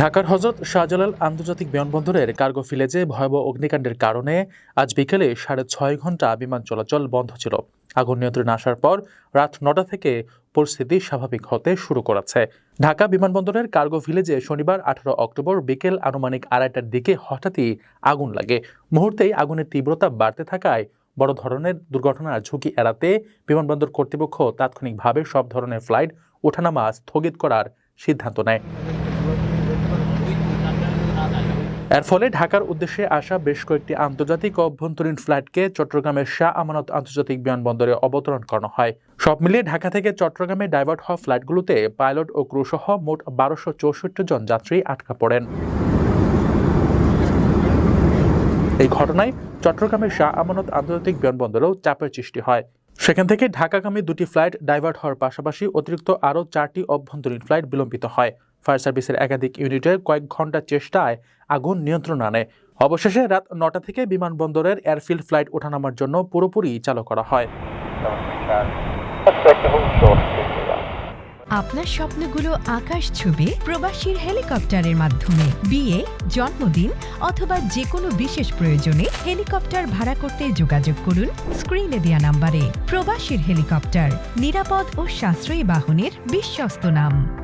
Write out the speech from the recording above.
ঢাকার হজরত শাহজালাল আন্তর্জাতিক বিমানবন্দরের কার্গো ফিলেজে ভয়াবহ অগ্নিকাণ্ডের কারণে আজ বিকেলে সাড়ে ছয় ঘণ্টা বিমান চলাচল বন্ধ ছিল। আগুন নিয়ন্ত্রণে আসার পর রাত নটা থেকে পরিস্থিতি স্বাভাবিক হতে শুরু করেছে। ঢাকা বিমানবন্দরের কার্গো ভিলেজে শনিবার আঠারো অক্টোবর বিকেল আনুমানিক আড়াইটার দিকে হঠাৎই আগুন লাগে। মুহূর্তেই আগুনের তীব্রতা বাড়তে থাকায় বড় ধরনের দুর্ঘটনার ঝুঁকি এড়াতে বিমানবন্দর কর্তৃপক্ষ তাৎক্ষণিকভাবে সব ধরনের ফ্লাইট ওঠানামা স্থগিত করার সিদ্ধান্ত নেয়। এর ফলে ঢাকার উদ্দেশ্যে আসা বেশ কয়েকটি আন্তর্জাতিক অভ্যন্তরীণ ফ্লাইটকে চট্টগ্রামের শাহ আমানত আন্তর্জাতিক বিমানবন্দরে অবতরণ করানো হয়। সব মিলিয়ে ঢাকা থেকে চট্টগ্রামে ডাইভার্ট হওয়া ফ্লাইটগুলোতে পাইলট ও ক্রু সহ মোট বারোশো চৌষট্টি জন যাত্রী আটকা পড়েন। এই ঘটনায় চট্টগ্রামের শাহ আমানত আন্তর্জাতিক বিমানবন্দরেও চাপের সৃষ্টি হয়। সেখান থেকে ঢাকাগামী দুটি ফ্লাইট ডাইভার্ট হওয়ার পাশাপাশি অতিরিক্ত আরও চারটি অভ্যন্তরীণ ফ্লাইট বিলম্বিত হয়। ফায়ার সার্ভিসের একাধিক ইউনিটের কয়েক ঘণ্টার চেষ্টায় আগুন নিয়ন্ত্রণ আনে। অবশেষে রাত নটা থেকে বিমানবন্দরের এয়ারফিল্ড ফ্লাইট ওঠানামার জন্য পুরোপুরি চালু করা হয়। আপনার স্বপ্নগুলো আকাশ ছুবে প্রবাসীর হেলিকপ্টারের মাধ্যমে। বিয়ে, জন্মদিন অথবা যে কোনো বিশেষ প্রয়োজনে হেলিকপ্টার ভাড়া করতে যোগাযোগ করুন স্ক্রিনে দেওয়া নাম্বারে। প্রবাসীর হেলিকপ্টার, নিরাপদ ও সাশ্রয়ী বাহনের বিশ্বস্ত নাম।